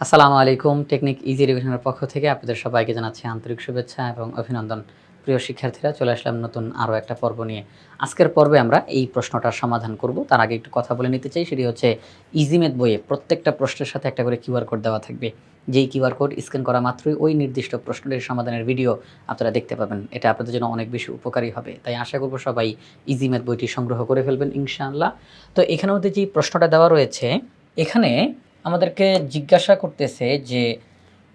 আসসালামু আলাইকুম, technique easy রিভিশনের পক্ষ থেকে আপনাদের সবাইকে জানাচ্ছি আন্তরিক শুভেচ্ছা এবং অভিনন্দন। প্রিয় শিক্ষার্থীরা, চলে আসলাম নতুন আরও একটা পর্ব নিয়ে। আজকের পর্বে আমরা এই প্রশ্নটার সমাধান করব। তার আগে একটু কথা বলে নিতে চাই, সেটি হচ্ছে ইজিমেথ বইয়ে প্রত্যেকটা প্রশ্নের সাথে একটা করে কিউআর কোড দেওয়া থাকবে। যেই কিউআর কোড স্ক্যান করা মাত্রই ওই নির্দিষ্ট প্রশ্নটির সমাধানের ভিডিও আপনারা দেখতে পাবেন। এটা আপনাদের জন্য অনেক বেশি উপকারী হবে। তাই আশা করব সবাই ইজিমেথ বইটি সংগ্রহ করে ফেলবেন ইনশাআল্লাহ। তো এখানে মধ্যে যে প্রশ্নটা দেওয়া রয়েছে, এখানে আমাদেরকে জিজ্ঞাসা করতেছে যে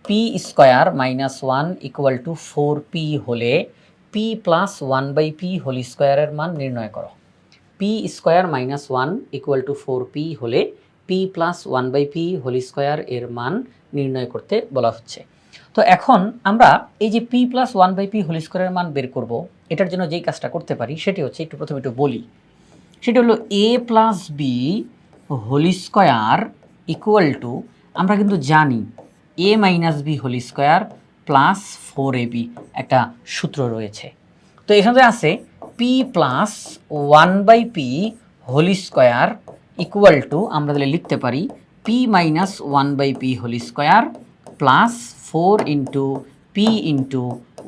P square minus one equal to four P হলে P plus one by P whole স্কোয়ারের মান নির্ণয় করো। P square minus one equal to four P হলে P plus one by P whole square এর মান নির্ণয় করতে বলা হচ্ছে। তো এখন আমরা এই যে P plus one by P whole স্কোয়ারের মান বের করব, এটার জন্য যেই কাজটা করতে পারি সেটি হচ্ছে একটু প্রথমে একটু বলি। সেটি হলো A plus B whole square equal to আমরা কিন্তু জানি A minus B whole square plus four A B একটা সূত্র রয়েছে। তো এখানে আছে P plus one by P whole square equal to আমরা তাহলে লিখতে পারি P minus one by P whole square plus four into P into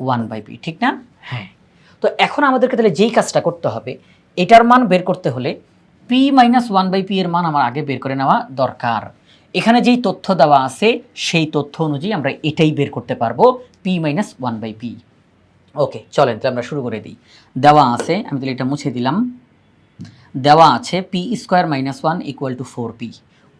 one by P ঠিক না? হ্যাঁ। তো এখন আমাদেরকে তাহলে যেই কাজটা করতে হবে, এটার মান বের করতে হলে P minus one by P এর মান আমার আগে বের করে নেওয়া দরকার। এখানে যেই তথ্য দেওয়া আছে, সেই তথ্য অনুযায়ী আমরা এটাই বের করতে পারব P minus one by P okay চলেন তাহলে আমরা শুরু করে দিই। দেওয়া আছে, আমি তাহলে এটা মুছে দিলাম। দেওয়া আছে P square minus one equal to four P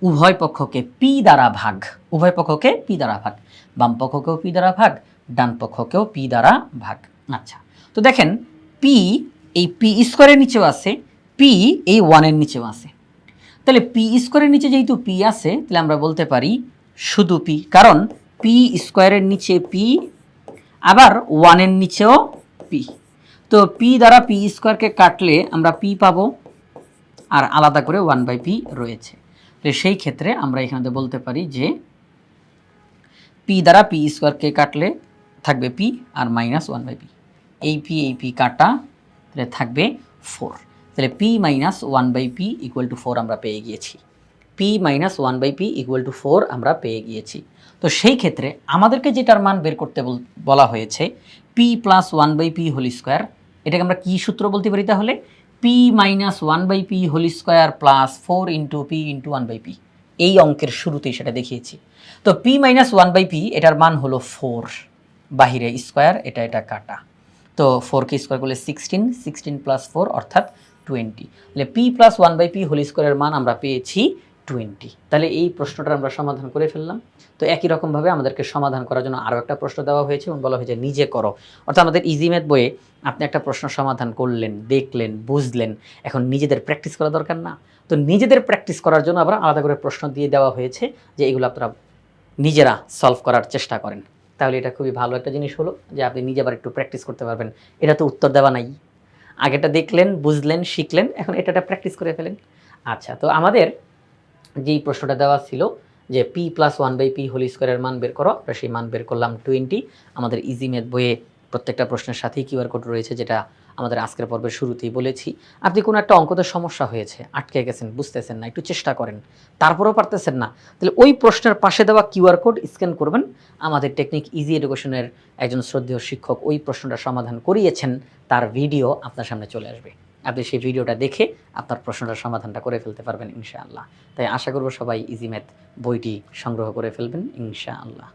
উভয় পক্ষকে পি দ্বারা ভাগ, উভয় পক্ষকে পি দ্বারা ভাগ। বাম পক্ষকেও পি দ্বারা ভাগ, ডান পক্ষকেও পি দ্বারা ভাগ। আচ্ছা তো দেখেন পি এই পি স্কোয়ারের নিচেও আছে পি এই ওয়ানের নিচেও আছে। তাহলে পি স্কোয়ারের নিচে যেহেতু পি আছে, তাহলে আমরা বলতে পারি শুধু পি কারণ পি স্কোয়ারের নিচে পি আবার ওয়ানের নিচেও পি তো পি দ্বারা পি স্কোয়ারকে কাটলে আমরা পি পাবো, আর আলাদা করে ওয়ান বাই পি রয়েছে। তাহলে সেই ক্ষেত্রে আমরা এখানে বলতে পারি যে পি দ্বারা পি স্কোয়ারকে কাটলে থাকবে পি আর মাইনাস ওয়ান বাই পি এই পি এই পি কাটা, তাহলে থাকবে ফোর তাহলে P minus one by P equal to four আমরা পেয়ে গিয়েছি। P minus one by P equal to four আমরা পেয়ে গিয়েছি। তো সেই ক্ষেত্রে আমাদেরকে যেটার মান বের করতে বলা হয়েছে P plus one by P whole square এটাকে আমরা কী সূত্র বলতে পারি তাহলে? P minus one by P whole square plus four into P into one by P এই অঙ্কের শুরুতেই সেটা দেখিয়েছি। তো P minus one by P এটার মান হলো ফোর বাহিরে স্কোয়ার এটা এটা কাটা। তো ফোরকে স্কোয়ার করলে সিক্সটিন সিক্সটিন প্লাস ফোর অর্থাৎ টোয়েন্টি। তাহলে P plus one by P whole স্কোয়ারের মান আমরা পেয়েছি টোয়েন্টি। তাহলে এই প্রশ্নটা আমরা সমাধান করে ফেললাম। তো একই রকমভাবে আমাদেরকে সমাধান করার জন্য আরও একটা প্রশ্ন দেওয়া হয়েছে এবং বলা হয়েছে নিজে করো। অর্থাৎ আমাদের ইজি ম্যাথ বইয়ে আপনি একটা প্রশ্ন সমাধান করলেন, দেখলেন, বুঝলেন, এখন নিজেদের প্র্যাকটিস করা দরকার না। তো নিজেদের প্র্যাকটিস করার জন্য আবার আলাদা করে প্রশ্ন দিয়ে দেওয়া হয়েছে যে এগুলো আপনারা নিজেরা সলভ করার চেষ্টা করেন। তাহলে এটা খুবই ভালো একটা জিনিস হলো যে আপনি নিজে আবার একটু প্র্যাকটিস করতে পারবেন। এটা তো উত্তর দেওয়া নাই। আগেটা দেখলেন, বুঝলেন, শিখলেন, এখন এটা প্র্যাকটিস করে ফেলেন। আচ্ছা তো আমাদের যেই প্রশ্নটা দেওয়া ছিল যে P plus one by P whole স্কোয়ারের মান বের করো, আমরা সেই মান বের করলাম টোয়েন্টি আমাদের ইজি ম্যাথ বইয়ে প্রত্যেকটা প্রশ্নের সাথেই কিউআর কোড রয়েছে, যেটা আমাদের আজকের পর্বের শুরুতেই বলেছি। আপনি কোনো একটা অঙ্কতে সমস্যা হয়েছে, আটকে গেছেন, বুঝতেছেন না, একটু চেষ্টা করেন, তারপরেও পারতেছেন না, তাহলে ওই প্রশ্নের পাশে দেওয়া কিউআর কোড স্ক্যান করবেন। আমাদের টেকনিক ইজি এডুকেশনের একজন শ্রদ্ধেয় শিক্ষক ওই প্রশ্নটা সমাধান করিয়েছেন, তার ভিডিও আপনার সামনে চলে আসবে। আপনি সেই ভিডিওটা দেখে আপনার প্রশ্নটার সমাধানটা করে ফেলতে পারবেন ইনশাআল্লাহ। তাই আশা করব সবাই ইজি ম্যাথ বইটি সংগ্রহ করে ফেলবেন ইনশাআল্লাহ।